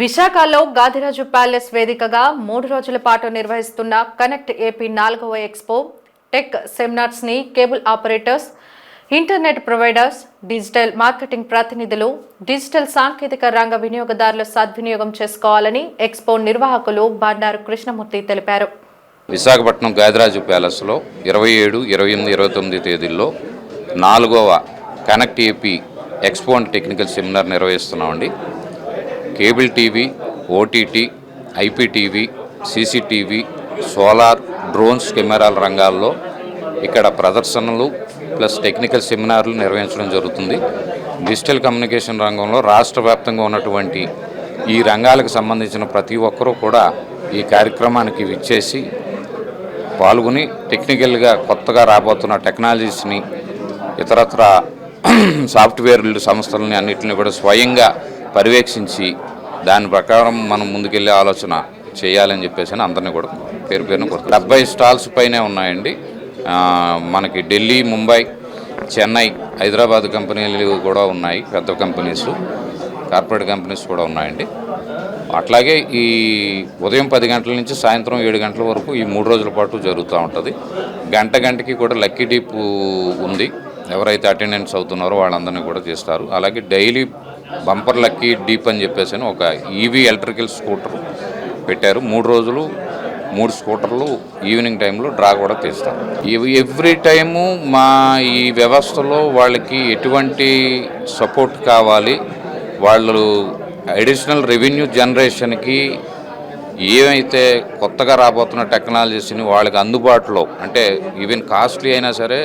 విశాఖలో గాదిరాజు ప్యాలెస్ వేదికగా మూడు రోజుల పాటు నిర్వహిస్తున్న కనెక్ట్ ఏపీ నాలుగవ expo tech సెమినార్స్ని cable operators internet providers digital marketing ప్రతినిధులు డిజిటల్ సాంకేతిక రంగ వినియోగదారులు సద్వినియోగం చేసుకోవాలని ఎక్స్పో నిర్వాహకులు బండారు కృష్ణమూర్తి తెలిపారు. విశాఖపట్నం గాదిరాజు ప్యాలెస్లో ఇరవై ఏడు ఇరవై ఎనిమిది ఇరవై తొమ్మిది తేదీల్లో నాలుగవ connect AP expo and technical seminar నిర్వహిస్తున్నామండి. Cable TV OTT IPTV CCTV solar drones కెమెరాల రంగాల్లో ఇక్కడ ప్రదర్శనలు ప్లస్ టెక్నికల్ సెమినార్లు నిర్వహించడం జరుగుతుంది. డిజిటల్ కమ్యూనికేషన్ రంగంలో రాష్ట్ర వ్యాప్తంగా ఉన్నటువంటి ఈ రంగాలకు సంబంధించిన ప్రతి ఒక్కరూ కూడా ఈ కార్యక్రమానికి విచ్చేసి పాల్గొని టెక్నికల్గా కొత్తగా రాబోతున్న టెక్నాలజీస్ని ఇతరత్ర సాఫ్ట్వేర్లు సంస్థలని అన్నిటిని కూడా స్వయంగా పర్యవేక్షించి దాని ప్రకారం మనం ముందుకెళ్ళే ఆలోచన చేయాలని చెప్పేసి అని అందరినీ కూడా పేరు పేరున కొడుతుంది డెబ్బై స్టాల్స్ పైనే ఉన్నాయండి. మనకి ఢిల్లీ ముంబై చెన్నై హైదరాబాద్ కంపెనీలు కూడా ఉన్నాయి. పెద్ద కంపెనీస్ కార్పొరేట్ కంపెనీస్ కూడా ఉన్నాయండి. అట్లాగే ఈ ఉదయం పది గంటల నుంచి సాయంత్రం ఏడు గంటల వరకు ఈ మూడు రోజుల పాటు జరుగుతూ ఉంటుంది. గంట గంటకి కూడా లక్కీ డీప్ ఉంది. ఎవరైతే అటెండెన్స్ అవుతున్నారో వాళ్ళందరినీ కూడా చేస్తారు. అలాగే డైలీ బంపర్ లక్కీ డీప్ అని చెప్పేసి అని ఒక ఈవీ ఎలక్ట్రికల్ స్కూటర్ పెట్టారు. మూడు రోజులు మూడు స్కూటర్లు ఈవినింగ్ టైంలో డ్రా కూడా తీస్తారు ఇవి ఎవ్రీ టైము మా ఈ వ్యవస్థలో వాళ్ళకి ఎటువంటి సపోర్ట్ కావాలి వాళ్ళు అడిషనల్ రెవెన్యూ జనరేషన్కి ఏమైతే కొత్తగా రాబోతున్న టెక్నాలజీస్ని వాళ్ళకి అందుబాటులో అంటే ఈవెన్ కాస్ట్లీ అయినా సరే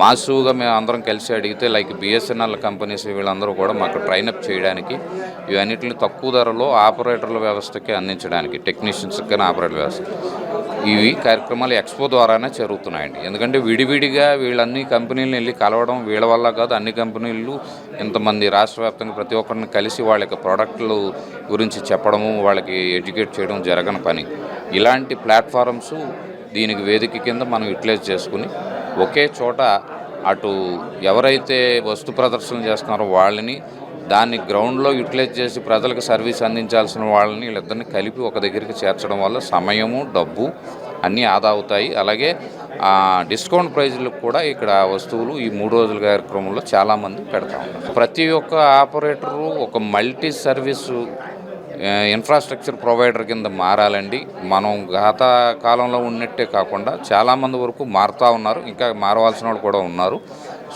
మాసుగా మేము అందరం కలిసి అడిగితే లైక్ బిఎస్ఎన్ఎల్ కంపెనీస్ వీళ్ళందరూ కూడా మాకు ట్రైనప్ చేయడానికి ఇవన్నిటిని తక్కువ ధరలో ఆపరేటర్ల వ్యవస్థకి అందించడానికి టెక్నీషియన్స్కి కానీ ఆపరేటర్ వ్యవస్థ. ఇవి కార్యక్రమాలు ఎక్స్పో ద్వారానే జరుగుతున్నాయండి. ఎందుకంటే విడివిడిగా వీళ్ళన్ని కంపెనీలను వెళ్ళి కలవడం వీళ్ళ వల్ల కాదు. అన్ని కంపెనీలు ఇంతమంది రాష్ట్ర వ్యాప్తంగా ప్రతి ఒక్కరిని కలిసి వాళ్ళ యొక్క ప్రోడక్ట్లు గురించి చెప్పడము వాళ్ళకి ఎడ్యుకేట్ చేయడం జరగని పని. ఇలాంటి ప్లాట్ఫారమ్స్ దీనికి వేదిక కింద మనం యూటిలైజ్ చేసుకుని ఒకే చోట అటు ఎవరైతే వస్తు ప్రదర్శన చేస్తున్నారో వాళ్ళని దాన్ని గ్రౌండ్లో యూటిలైజ్ చేసి ప్రజలకు సర్వీస్ అందించాల్సిన వాళ్ళని వీళ్ళిద్దరిని కలిపి ఒక దగ్గరికి చేర్చడం వల్ల సమయము డబ్బు అన్నీ ఆదా అవుతాయి. అలాగే డిస్కౌంట్ ప్రైజ్లకు కూడా ఇక్కడ వస్తువులు ఈ మూడు రోజుల కార్యక్రమంలో చాలామంది పెడతా ఉన్నారు. ప్రతి ఒక్క ఆపరేటరు ఒక మల్టీ సర్వీసు ఇన్ఫ్రాస్ట్రక్చర్ ప్రొవైడర్ కింద మారాలండి. మనం గత కాలంలో ఉన్నట్టే కాకుండా చాలామంది వరకు మారుతూ ఉన్నారు. ఇంకా మారవలసిన వాళ్ళు కూడా ఉన్నారు.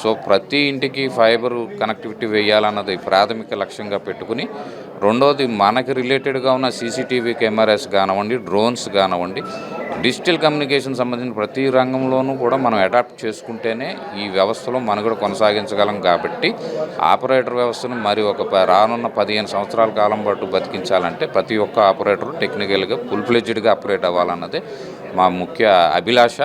సో ప్రతి ఇంటికి ఫైబర్ కనెక్టివిటీ వేయాలన్నది ప్రాథమిక లక్ష్యంగా పెట్టుకుని రెండోది మనకి రిలేటెడ్గా ఉన్న సీసీటీవీ కెమెరాస్ కానివ్వండి డ్రోన్స్ కానివ్వండి డిజిటల్ కమ్యూనికేషన్ సంబంధించిన ప్రతి రంగంలోనూ కూడా మనం అడాప్ట్ చేసుకుంటేనే ఈ వ్యవస్థలో మనుగడ కొనసాగించగలం కాబట్టి ఆపరేటర్ వ్యవస్థను మరి ఒక ప- రానున్న పదిహేను సంవత్సరాల కాలం పాటు బతికించాలంటే ప్రతి ఒక్క ఆపరేటర్ టెక్నికల్గా ఫుల్ ఫ్లెడ్జ్డ్గా ఆపరేట్ అవ్వాలన్నదే మా ముఖ్య అభిలాష.